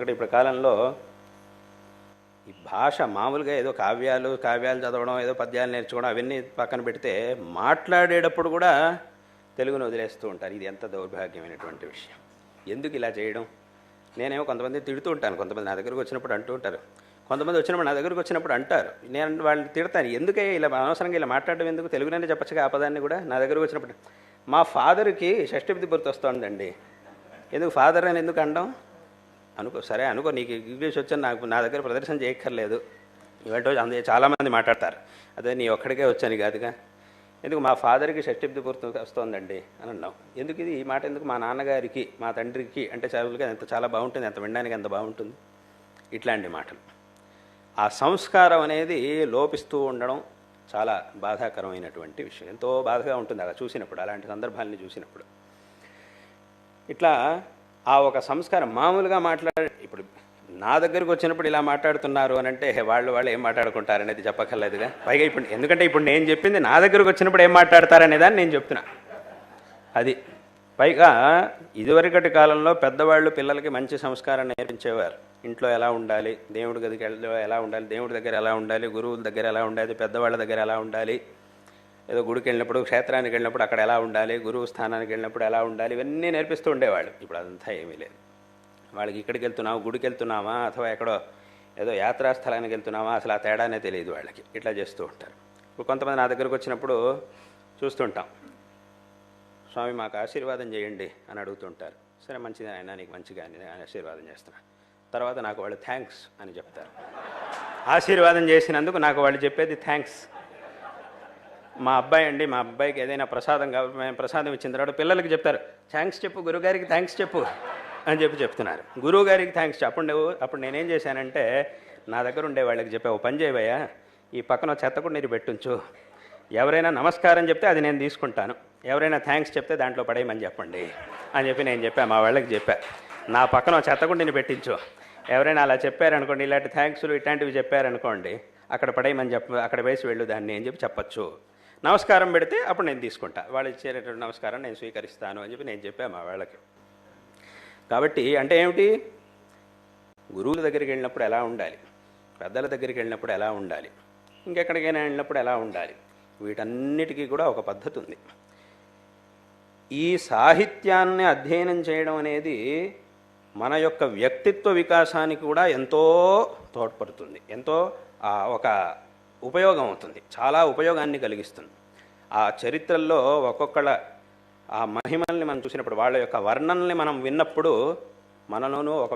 ఎందుకంటే ఇప్పుడు కాలంలో ఈ భాష మామూలుగా ఏదో కావ్యాలు కావ్యాలు చదవడం ఏదో పద్యాలు నేర్చుకోవడం అవన్నీ పక్కన పెడితే మాట్లాడేటప్పుడు కూడా తెలుగును వదిలేస్తూ ఉంటారు. ఇది ఎంత దౌర్భాగ్యమైనటువంటి విషయం. ఎందుకు ఇలా చేయడం? నేనేమో కొంతమంది తిడుతూ ఉంటాను. కొంతమంది నా దగ్గరకు వచ్చినప్పుడు అంటూ ఉంటారు. కొంతమంది వచ్చినప్పుడు నా దగ్గరకు వచ్చినప్పుడు అంటారు. నేను వాళ్ళని తిడతాను. ఎందుకే ఇలా అనవసరంగా ఇలా మాట్లాడడం ఎందుకు? తెలుగులోనే చెప్పచ్చుగా ఆపదాన్ని కూడా? నా దగ్గరకు వచ్చినప్పుడు మా ఫాదర్కి షష్ఠిపతి గుర్తు వస్తుందండి ఎందుకు ఫాదర్ అని ఎందుకు అనడం? అనుకో సరే అనుకో నీకు ఇంగ్లీష్ వచ్చాను నాకు నా దగ్గర ప్రదర్శన చేయక్కర్లేదు. ఇవాళ రోజు అందరూ చాలామంది మాట్లాడతారు. అదే నీ ఒక్కడికే వచ్చాను కాదుగా. ఎందుకు మా ఫాదర్కి షష్టిబ్ది గుర్తు వస్తోందండి అని అన్నావు. ఎందుకు ఇది? ఈ మాట ఎందుకు మా నాన్నగారికి మా తండ్రికి? అంటే చదువులకి ఎంత చాలా బాగుంటుంది ఎంత వినడానికి ఎంత బాగుంటుంది? ఇట్లాంటి మాటలు. ఆ సంస్కారం అనేది లోపిస్తూ ఉండడం చాలా బాధాకరమైనటువంటి విషయం. ఎంతో బాధగా ఉంటుంది అలా చూసినప్పుడు అలాంటి సందర్భాలని చూసినప్పుడు. ఇట్లా ఆ ఒక సంస్కారం మామూలుగా మాట్లాడే ఇప్పుడు నా దగ్గరకు వచ్చినప్పుడు ఇలా మాట్లాడుతున్నారు అని అంటే వాళ్ళు వాళ్ళు ఏం మాట్లాడుకుంటారు అనేది చెప్పక్కర్లేదుగా. పైగా ఇప్పుడు ఎందుకంటే ఇప్పుడు నేను చెప్పింది నా దగ్గరకు వచ్చినప్పుడు ఏం మాట్లాడతారనే దాన్ని నేను చెప్తున్నా. అది. పైగా ఇదివరకటి కాలంలో పెద్దవాళ్ళు పిల్లలకి మంచి సంస్కారం నేర్పించేవారు. ఇంట్లో ఎలా ఉండాలి దేవుడి గదికి ఎలా ఉండాలి దేవుడి దగ్గర ఎలా ఉండాలి గురువుల దగ్గర ఎలా ఉండాలి పెద్దవాళ్ళ దగ్గర ఎలా ఉండాలి ఏదో గుడికి వెళ్ళినప్పుడు క్షేత్రానికి వెళ్ళినప్పుడు అక్కడ ఎలా ఉండాలి గురువు స్థానానికి వెళ్ళినప్పుడు ఎలా ఉండాలి ఇవన్నీ నేర్పిస్తూ ఉండేవాళ్ళు. ఇప్పుడు అదంతా ఏమీ లేదు. వాళ్ళకి ఇక్కడికి వెళ్తున్నావు గుడికి వెళ్తున్నామా అథవా ఎక్కడో ఏదో యాత్రా స్థలానికి వెళ్తున్నామా అసలు ఆ తేడానే తెలియదు వాళ్ళకి. ఇట్లా చేస్తూ ఉంటారు. ఇప్పుడు కొంతమంది నా దగ్గరకు వచ్చినప్పుడు చూస్తుంటాం. స్వామి మాకు ఆశీర్వాదం చేయండి అని అడుగుతుంటారు. సరే మంచిది ఆయన నీకు మంచిగా అని ఆశీర్వాదం చేస్తున్నా. తర్వాత నాకు వాళ్ళు థ్యాంక్స్ అని చెప్తారు. ఆశీర్వాదం చేసినందుకు నాకు వాళ్ళు చెప్పేది థ్యాంక్స్. మా అబ్బాయి అండి మా అబ్బాయికి ఏదైనా ప్రసాదం కావాలి మేము ప్రసాదం ఇచ్చిన తర్వాత పిల్లలకి చెప్తారు థ్యాంక్స్ చెప్పు గురుగారికి థ్యాంక్స్ చెప్పు అని చెప్పి చెప్తున్నారు. గురువు గారికి థ్యాంక్స్ చెప్పు. అప్పుడు అప్పుడు నేనేం చేశానంటే నా దగ్గర ఉండే వాళ్ళకి చెప్పా ఓ పని చేయవయ్యా ఈ పక్కన చెత్త నీరు పెట్టుంచు. ఎవరైనా నమస్కారం చెప్తే అది నేను తీసుకుంటాను. ఎవరైనా థ్యాంక్స్ చెప్తే దాంట్లో పడేయమని చెప్పండి అని చెప్పి నేను చెప్పా మా వాళ్ళకి చెప్పా. నా పక్కన చెత్తకుండిని పెట్టించు. ఎవరైనా అలా చెప్పారనుకోండి ఇలాంటి థ్యాంక్స్లు ఇట్లాంటివి చెప్పారనుకోండి అక్కడ పడేయమని చెప్ప అక్కడ వేసి వెళ్ళు దాన్ని అని చెప్పి చెప్పచ్చు. నమస్కారం పెడితే అప్పుడు నేను తీసుకుంటా. వాళ్ళు ఇచ్చేటటువంటి నమస్కారం నేను స్వీకరిస్తాను అని చెప్పి నేను చెప్పా మా వాళ్ళకి. కాబట్టి అంటే ఏమిటి? గురువుల దగ్గరికి వెళ్ళినప్పుడు ఎలా ఉండాలి? పెద్దల దగ్గరికి వెళ్ళినప్పుడు ఎలా ఉండాలి? ఇంకెక్కడికైనా వెళ్ళినప్పుడు ఎలా ఉండాలి? వీటన్నిటికీ కూడా ఒక పద్ధతి ఉంది. ఈ సాహిత్యాన్ని అధ్యయనం చేయడం అనేది మన యొక్క వ్యక్తిత్వ వికాసానికి కూడా ఎంతో తోడ్పడుతుంది. ఎంతో ఒక ఉపయోగం అవుతుంది చాలా ఉపయోగాన్ని కలిగిస్తుంది. ఆ చరిత్రల్లో ఒక్కొక్కళ్ళ ఆ మహిమల్ని మనం చూసినప్పుడు వాళ్ళ యొక్క వర్ణనల్ని మనం విన్నప్పుడు మనలోనూ ఒక